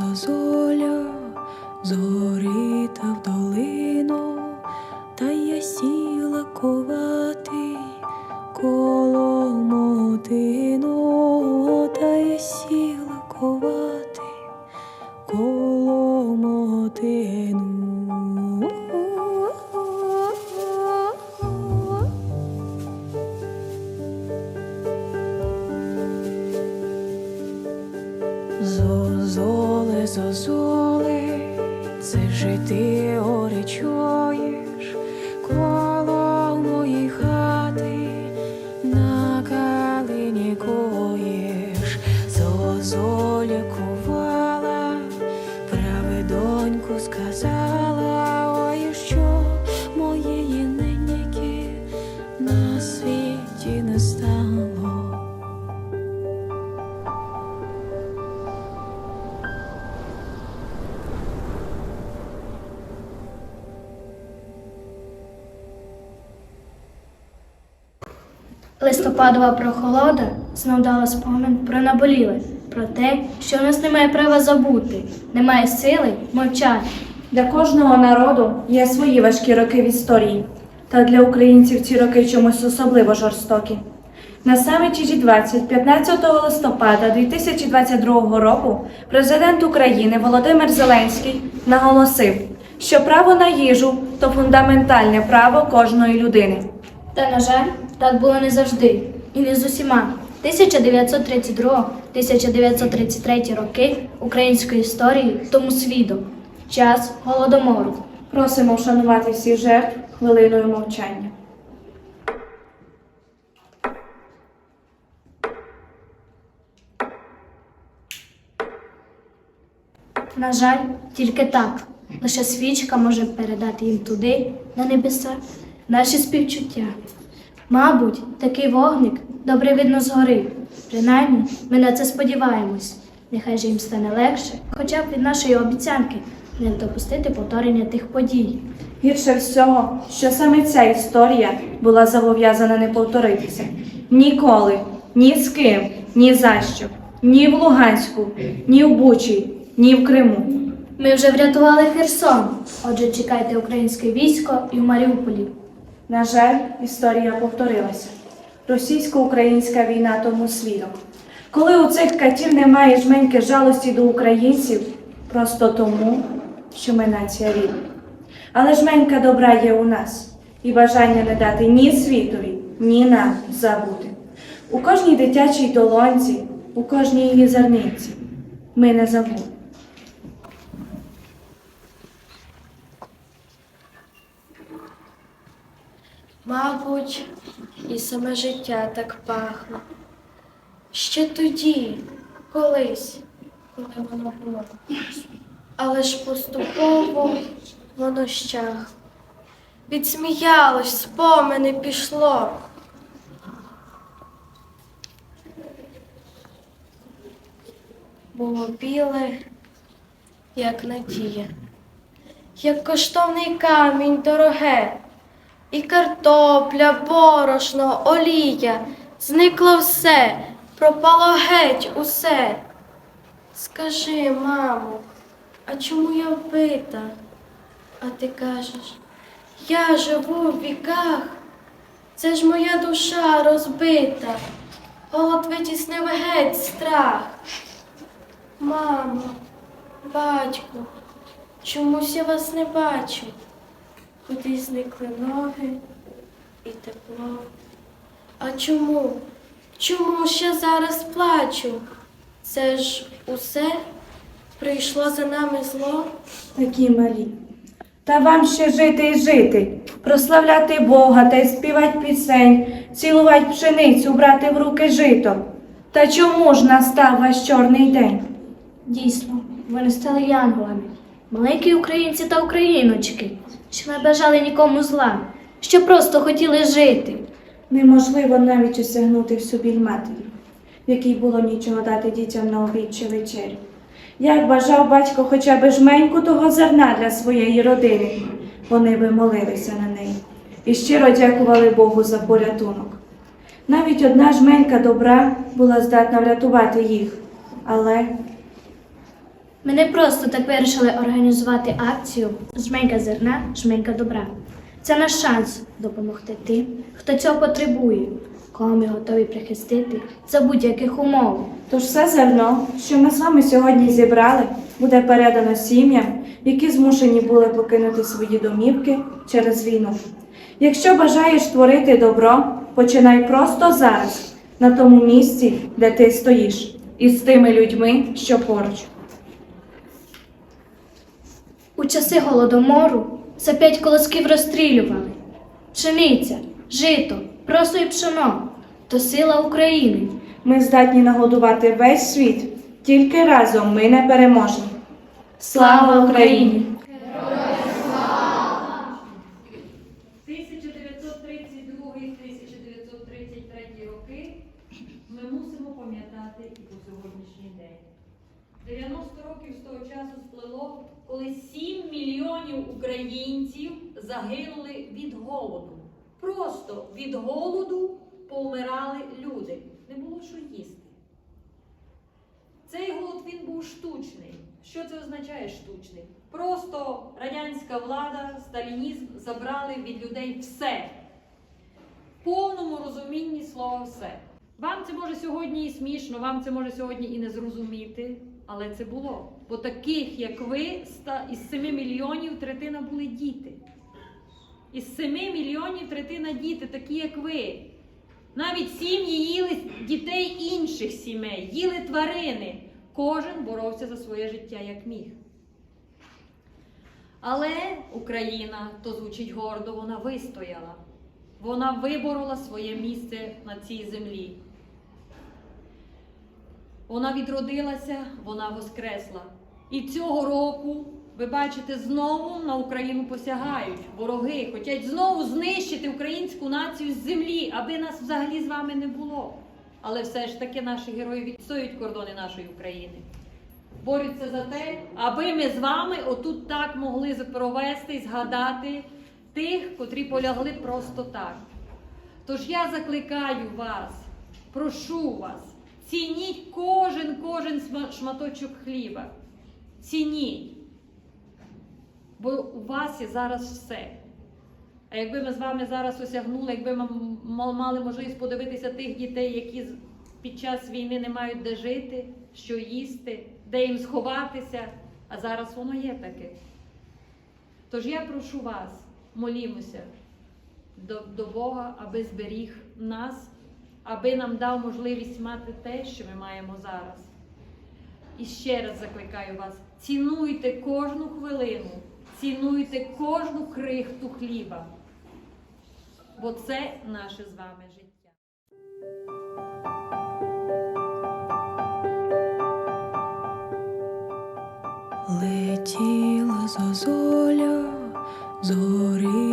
зозоля, зорі та в долину, та я сіла ковати коло мотину, та я сіла ковати коло мотину. Зозоле, зозоле, це ж ти горе коло моєї хати на калині коєш, зозоля Листопадова прохолода знов дала спомин про наболіле, про те, що в нас немає права забути, немає сили мовчати. Для кожного народу є свої важкі роки в історії, та для українців ці роки чомусь особливо жорстокі. На саміті G20 15 листопада 2022 року президент України Володимир Зеленський наголосив, що право на їжу то фундаментальне право кожної людини. Та, на жаль, так було не завжди і не з усіма. 1932-1933 роки української історії тому свідом. Час голодомору. Просимо вшанувати всіх жертв хвилиною мовчання. На жаль, тільки так. Лише свічка може передати їм туди, на небеса, наші співчуття. Мабуть, такий вогник добре видно згори. Принаймні, ми на це сподіваємось. Нехай же їм стане легше, хоча б від нашої обіцянки не допустити повторення тих подій. Гірше всього, що саме ця історія була зобов'язана не повторитися. Ніколи, ні з ким, ні за що, ні в Луганську, ні в Бучі, ні в Криму. Ми вже врятували Херсон. Отже, чекайте українське військо і в Маріуполі. На жаль, історія повторилася. Російсько-українська війна тому свідок. Коли у цих катів немає жменьки жалості до українців, просто тому, що ми нація рідна. Але жменька добра є у нас, і бажання не дати ні світові, ні нам забути. У кожній дитячій долонці, у кожній її зерниці ми не забули. Мабуть, і саме життя так пахло. Ще тоді, колись, коли воно було. Але ж поступово воно щах. Відсміялось, спомини пішло. Було біле, як надія, як коштовний камінь дороге. І картопля, борошно, олія, зникло все, пропало геть усе. Скажи, мамо, а чому я вбита? А ти кажеш, я живу в віках, це ж моя душа розбита, голод витіснив геть страх. Мамо, батько, чомусь я вас не бачу. Куди зникли ноги і тепло. А чому? Чому ще зараз плачу? Це ж усе прийшло за нами зло. такі малі. Та вам ще жити і жити, прославляти Бога та й співать пісень, цілувати пшеницю, брати в руки жито. Та чому ж настав ваш чорний день? Дійсно, вони стали янголами, маленькі українці та україночки, що не бажали нікому зла, що просто хотіли жити. Неможливо навіть осягнути всю біль матері, в якій було нічого дати дітям на обід чи вечерю. Як бажав батько хоча б жменьку того зерна для своєї родини, вони би молилися на неї і щиро дякували Богу за порятунок. Навіть одна жменька добра була здатна врятувати їх, але Ми не просто так вирішили організувати акцію Жменька зерна, жменька добра. Це наш шанс допомогти тим, хто цього потребує, кого ми готові прихистити за будь-яких умов. Тож все зерно, що ми з вами сьогодні зібрали, буде передано сім'ям, які змушені були покинути свої домівки через війну. Якщо бажаєш творити добро, починай просто зараз, на тому місці, де ти стоїш, і з тими людьми, що поруч. У часи голодомору за п'ять колосків розстрілювали. Пшениця, жито, просто і пшено то сила України. Ми здатні нагодувати весь світ, тільки разом ми не переможні. Слава Україні! 1932-1933 роки ми мусимо пам'ятати і по сьогоднішній день. 90 років з того часу сплело, коли 7 мільйонів українців загинули від голоду. Просто від голоду повмирали люди. Не було що їсти. Цей голод він був штучний. Що це означає штучний? Просто радянська влада, сталінізм забрали від людей все. В повному розумінні слова все. Вам це може сьогодні і смішно, вам це може сьогодні і не зрозуміти, але це було. Бо таких, як ви, із 7 мільйонів третина були діти. Із 7 мільйонів третина діти, такі як ви. Навіть сім'ї їли дітей інших сімей, їли тварини. Кожен боровся за своє життя як міг. Але Україна, то звучить гордо, вона вистояла. Вона виборола своє місце на цій землі. Вона відродилася, вона воскресла. І цього року, ви бачите, знову на Україну посягають вороги, хочуть знову знищити українську націю з землі, аби нас взагалі з вами не було. Але все ж таки наші герої відстоюють кордони нашої України. Борються за те, аби ми з вами отут так могли провести і згадати тих, котрі полягли просто так. Тож я закликаю вас, прошу вас, цініть кожен кожен шматочок хліба. Цініть. Бо у вас є зараз все. А якби ми з вами зараз осягнули, якби ми мали можливість подивитися тих дітей, які під час війни не мають де жити, що їсти, де їм сховатися, а зараз воно є таке. Тож я прошу вас, молімося до, до Бога, аби зберіг нас, аби нам дав можливість мати те, що ми маємо зараз. І ще раз закликаю вас: цінуйте кожну хвилину, цінуйте кожну крихту хліба, бо це наше з вами життя. Летіла зозоля, зозуля